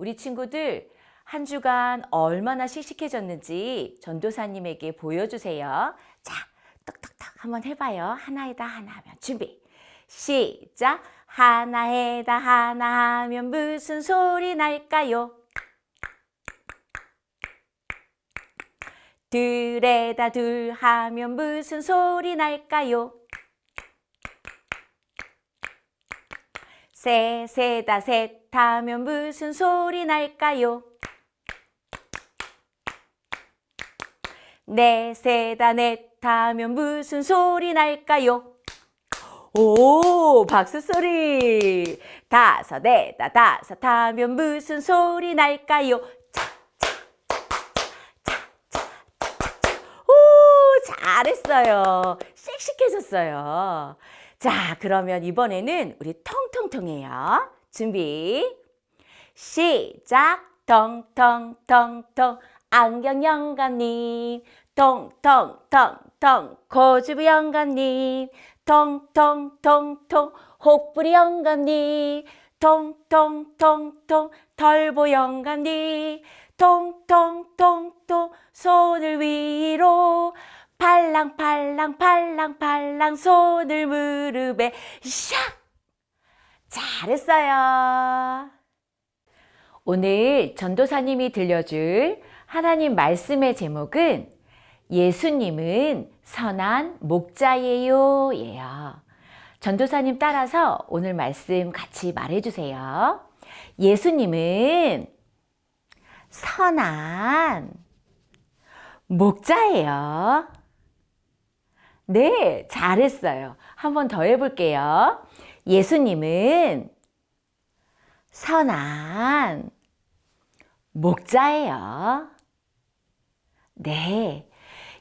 우리 친구들 한 주간 얼마나 씩씩해졌는지 전도사님에게 보여주세요. 자, 똑똑똑 한번 해봐요. 하나에다 하나 하면 준비. 시작. 하나에다 하나 하면 무슨 소리 날까요? 둘에다 둘 하면 무슨 소리 날까요? 셋에다 셋 하면 무슨 소리 날까요? 넷에다 넷 하면 무슨 소리 날까요? 오, 박수 소리. 다섯에다 다섯 하면 무슨 소리 날까요? 잘했어요. 씩씩해졌어요. 자, 그러면 이번에는 우리 통통통해요. 준비. 시작. 통통통통 안경 영감님. 통통통통 고주부 영감님. 통통통통 혹부리 영감님. 통통통통 털보 영감님. 통통통통 손을 위로 팔랑 팔랑 팔랑 팔랑 손을 무릎에 샥 잘했어요. 오늘 전도사님이 들려줄 하나님 말씀의 제목은 예수님은 선한 목자예요. 예요. 전도사님 따라서 오늘 말씀 같이 말해주세요. 예수님은 선한 목자예요. 네, 잘했어요. 한번 더 해볼게요. 예수님은 선한 목자예요. 네.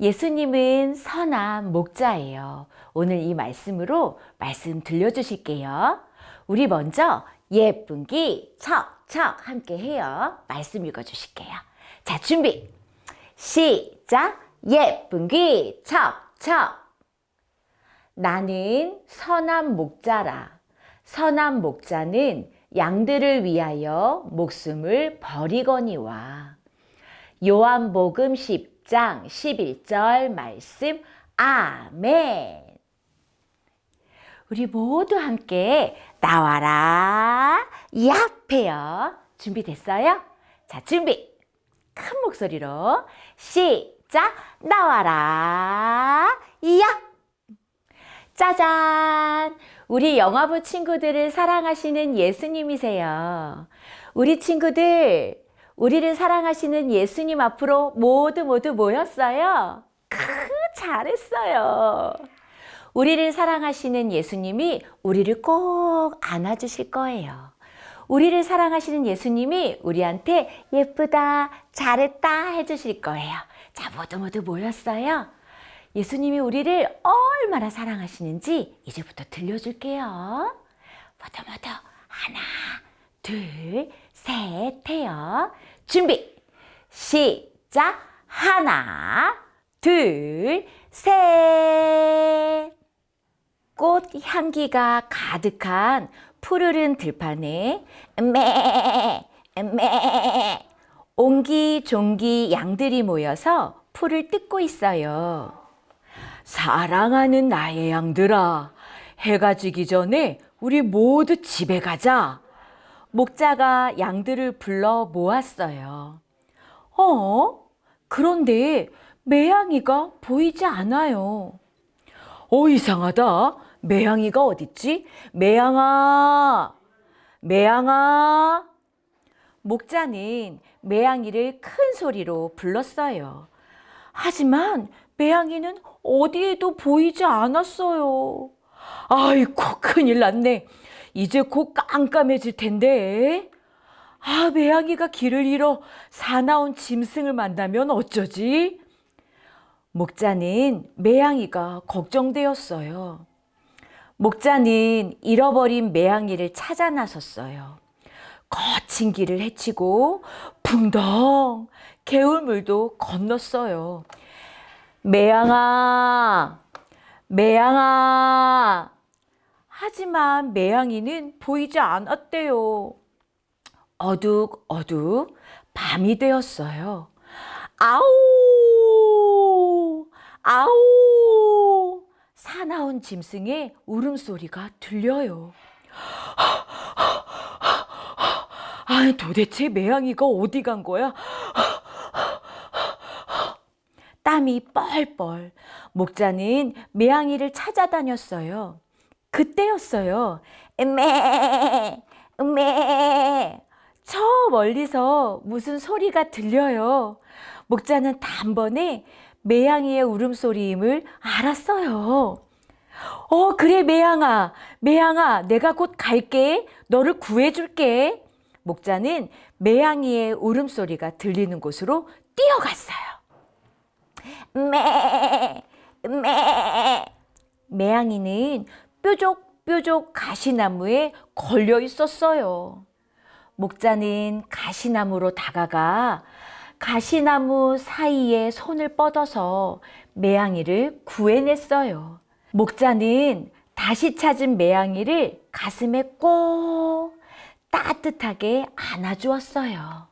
예수님은 선한 목자예요. 오늘 이 말씀으로 말씀 들려주실게요. 우리 먼저 예쁜 기 척척 함께 해요. 말씀 읽어주실게요. 자, 준비. 시작. 예쁜 귀 척척. 나는 선한 목자라. 선한 목자는 양들을 위하여 목숨을 버리거니와. 요한복음 10장 11절 말씀. 아멘. 우리 모두 함께 나와라. 얍해요. 준비됐어요? 자, 준비. 큰 목소리로 시작 나와라 야 짜잔! 우리 영화부 친구들을 사랑하시는 예수님이세요. 우리 친구들 우리를 사랑하시는 예수님 앞으로 모두 모두 모였어요. 크 잘했어요. 우리를 사랑하시는 예수님이 우리를 꼭 안아주실 거예요. 우리를 사랑하시는 예수님이 우리한테 예쁘다, 잘했다 해주실 거예요. 자, 모두 모두 모였어요. 예수님이 우리를 얼마나 사랑하시는지 이제부터 들려줄게요. 모두 하나, 둘, 셋 해요. 준비, 시작. 하나, 둘, 셋. 꽃 향기가 가득한 푸르른 들판에 매, 매, 옹기종기 양들이 모여서 풀을 뜯고 있어요. 사랑하는 나의 양들아, 해가 지기 전에 우리 모두 집에 가자. 목자가 양들을 불러 모았어요. 어? 그런데 매양이가 보이지 않아요. 어, 이상하다. 매양이가 어딨지? 매양아! 매양아! 목자는 매양이를 큰 소리로 불렀어요. 하지만 매양이는 어디에도 보이지 않았어요. 아이고, 큰일 났네. 이제 곧 깜깜해질 텐데. 아, 매양이가 길을 잃어 사나운 짐승을 만나면 어쩌지? 목자는 매양이가 걱정되었어요. 목자는 잃어버린 매양이를 찾아 나섰어요. 거친 길을 헤치고 붕덩 개울물도 건넜어요. 매양아, 매양아. 하지만 매양이는 보이지 않았대요. 어둑 어둑 밤이 되었어요. 아우! 아우! 사나운 짐승의 울음소리가 들려요. 아니, 도대체 매양이가 어디 간 거야? 땀이 뻘뻘. 목자는 매양이를 찾아다녔어요. 그때였어요. 매, 매. 저 멀리서 무슨 소리가 들려요. 목자는 단번에 매양이의 울음소리임을 알았어요. 어, 그래, 매양아. 매양아, 내가 곧 갈게. 너를 구해줄게. 목자는 매양이의 울음소리가 들리는 곳으로 뛰어갔어요. 매, 매. 매양이는 뾰족뾰족 가시나무에 걸려 있었어요. 목자는 가시나무로 다가가 가시나무 사이에 손을 뻗어서 매양이를 구해냈어요. 목자는 다시 찾은 매양이를 가슴에 꼭 따뜻하게 안아주었어요.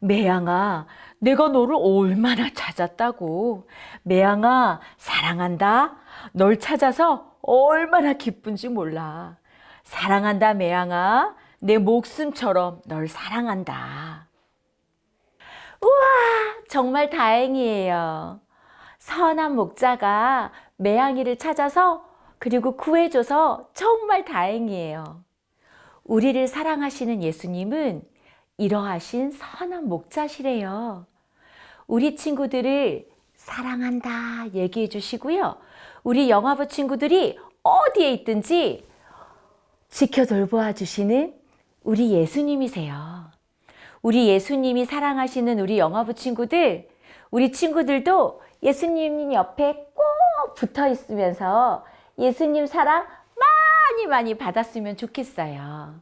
매양아, 내가 너를 얼마나 찾았다고. 매양아, 사랑한다. 널 찾아서 얼마나 기쁜지 몰라. 사랑한다, 매양아. 내 목숨처럼 널 사랑한다. 우와, 정말 다행이에요. 선한 목자가 매양이를 찾아서 그리고 구해줘서 정말 다행이에요. 우리를 사랑하시는 예수님은 이러하신 선한 목자시래요. 우리 친구들을 사랑한다 얘기해 주시고요. 우리 영화부 친구들이 어디에 있든지 지켜 돌보아 주시는 우리 예수님이세요. 우리 예수님이 사랑하시는 우리 영화부 친구들, 우리 친구들도 예수님 옆에 꼭 붙어 있으면서 예수님 사랑 많이 많이 받았으면 좋겠어요.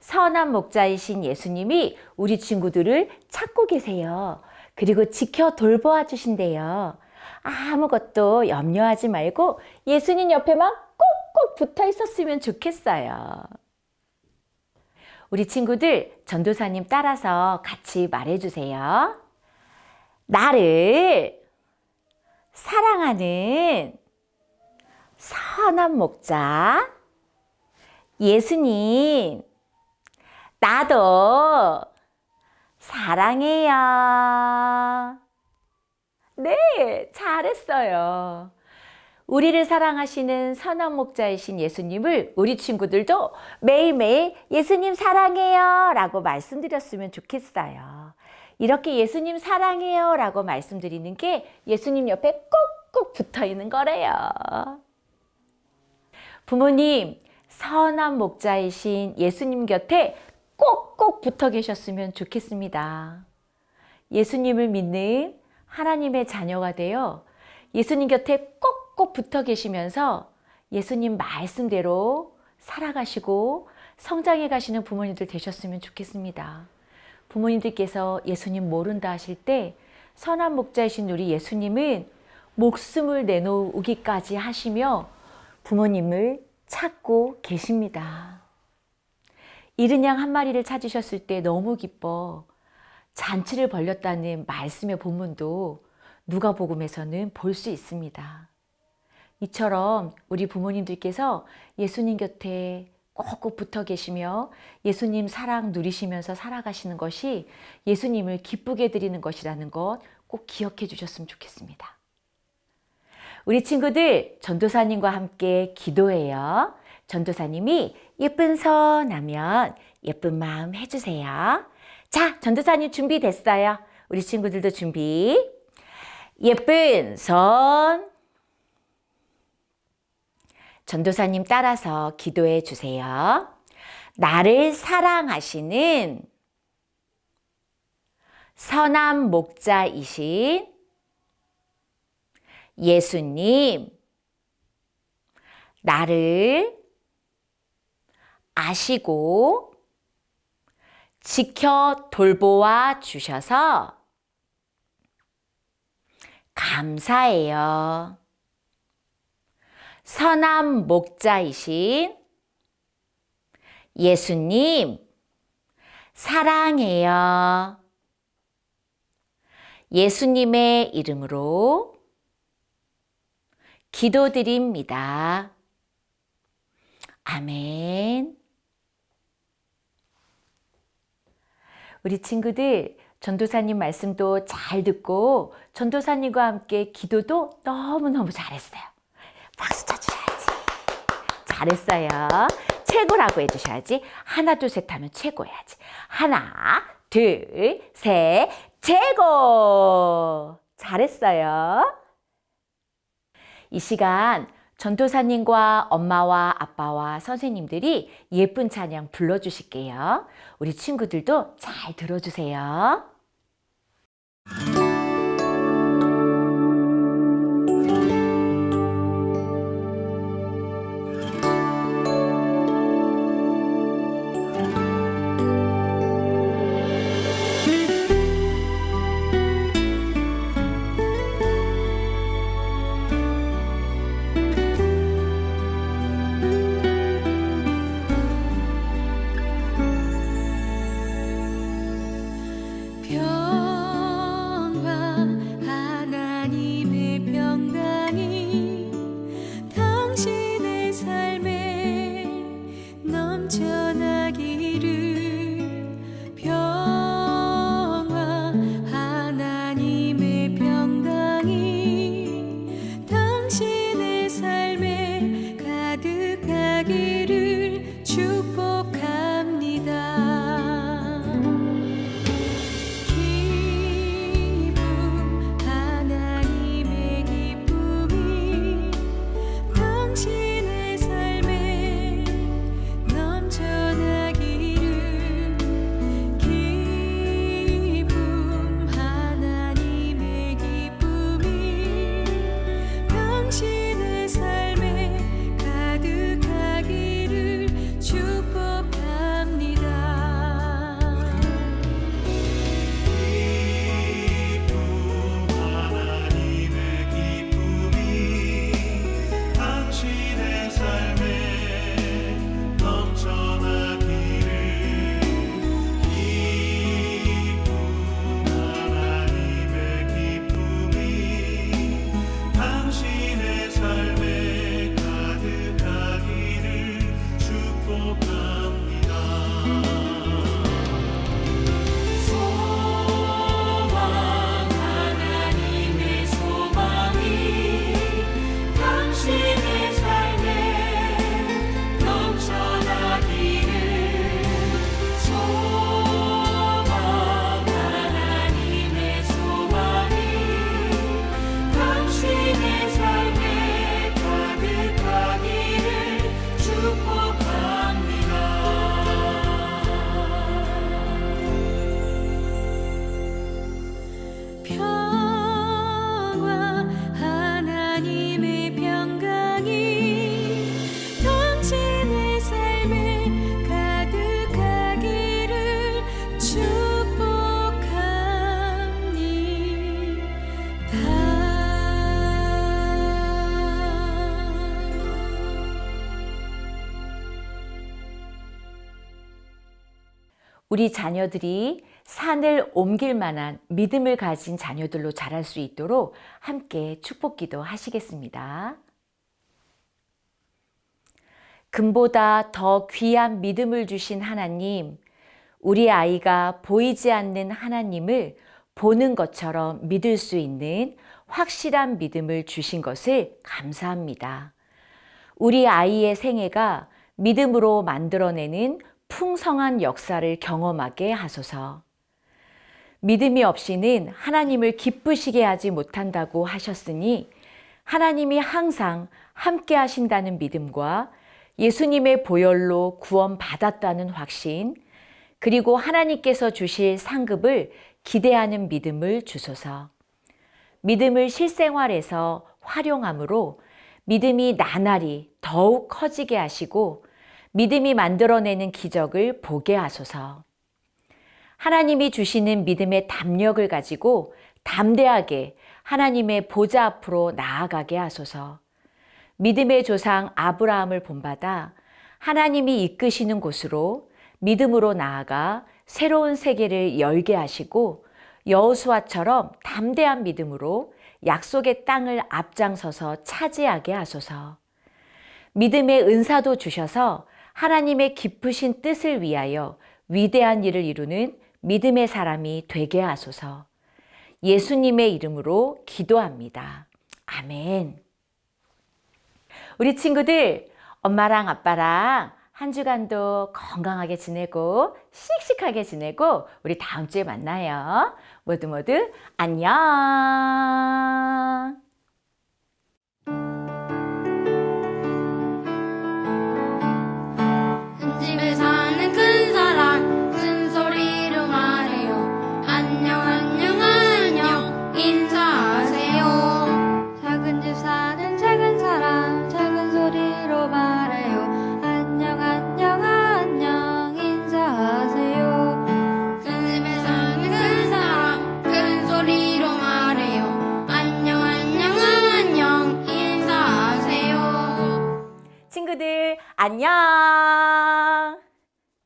선한 목자이신 예수님이 우리 친구들을 찾고 계세요. 그리고 지켜 돌보아 주신대요. 아무것도 염려하지 말고 예수님 옆에만 꼭꼭 붙어 있었으면 좋겠어요. 우리 친구들 전도사님 따라서 같이 말해 주세요. 나를 사랑하는 선한 목자 예수님 나도 사랑해요. 네, 잘했어요. 우리를 사랑하시는 선한 목자이신 예수님을 우리 친구들도 매일매일 예수님 사랑해요 라고 말씀드렸으면 좋겠어요. 이렇게 예수님 사랑해요 라고 말씀드리는 게 예수님 옆에 꼭꼭 붙어 있는 거래요. 부모님, 선한 목자이신 예수님 곁에 꼭꼭 붙어 계셨으면 좋겠습니다. 예수님을 믿는 하나님의 자녀가 되어 예수님 곁에 꼭꼭 붙어 계시면서 예수님 말씀대로 살아가시고 성장해 가시는 부모님들 되셨으면 좋겠습니다. 부모님들께서 예수님 모른다 하실 때 선한 목자이신 우리 예수님은 목숨을 내놓기까지 하시며 부모님을 찾고 계십니다. 이른 양 한 마리를 찾으셨을 때 너무 기뻐 잔치를 벌렸다는 말씀의 본문도 누가복음에서는 볼 수 있습니다. 이처럼 우리 부모님들께서 예수님 곁에 꼭꼭 붙어 계시며 예수님 사랑 누리시면서 살아가시는 것이 예수님을 기쁘게 드리는 것이라는 것 꼭 기억해 주셨으면 좋겠습니다. 우리 친구들 전도사님과 함께 기도해요. 전도사님이 예쁜 손 하면 예쁜 마음 해주세요. 자, 전도사님 준비됐어요. 우리 친구들도 준비. 예쁜 손. 전도사님 따라서 기도해 주세요. 나를 사랑하시는 선한 목자이신 예수님, 나를 아시고 지켜 돌보아 주셔서 감사해요. 선한 목자이신 예수님, 사랑해요. 예수님의 이름으로 기도드립니다. 아멘. 우리 친구들, 전도사님 말씀도 잘 듣고 전도사님과 함께 기도도 너무너무 잘했어요. 박수 쳐주셔야지. 잘했어요. 최고라고 해주셔야지. 하나, 둘, 셋 하면 최고야지. 하나, 둘, 셋, 최고! 잘했어요. 이 시간 전도사님과 엄마와 아빠와 선생님들이 예쁜 찬양 불러주실게요. 우리 친구들도 잘 들어주세요. 우리 자녀들이 산을 옮길 만한 믿음을 가진 자녀들로 자랄 수 있도록 함께 축복 기도 하시겠습니다. 금보다 더 귀한 믿음을 주신 하나님, 우리 아이가 보이지 않는 하나님을 보는 것처럼 믿을 수 있는 확실한 믿음을 주신 것을 감사합니다. 우리 아이의 생애가 믿음으로 만들어내는 풍성한 역사를 경험하게 하소서. 믿음이 없이는 하나님을 기쁘시게 하지 못한다고 하셨으니 하나님이 항상 함께 하신다는 믿음과 예수님의 보혈로 구원받았다는 확신, 그리고 하나님께서 주실 상급을 기대하는 믿음을 주소서. 믿음을 실생활에서 활용함으로 믿음이 나날이 더욱 커지게 하시고 믿음이 만들어내는 기적을 보게 하소서. 하나님이 주시는 믿음의 담력을 가지고 담대하게 하나님의 보좌 앞으로 나아가게 하소서. 믿음의 조상 아브라함을 본받아 하나님이 이끄시는 곳으로 믿음으로 나아가 새로운 세계를 열게 하시고 여호수아처럼 담대한 믿음으로 약속의 땅을 앞장서서 차지하게 하소서. 믿음의 은사도 주셔서 하나님의 깊으신 뜻을 위하여 위대한 일을 이루는 믿음의 사람이 되게 하소서. 예수님의 이름으로 기도합니다. 아멘. 우리 친구들, 엄마랑 아빠랑 한 주간도 건강하게 지내고 씩씩하게 지내고 우리 다음 주에 만나요. 모두 모두 안녕.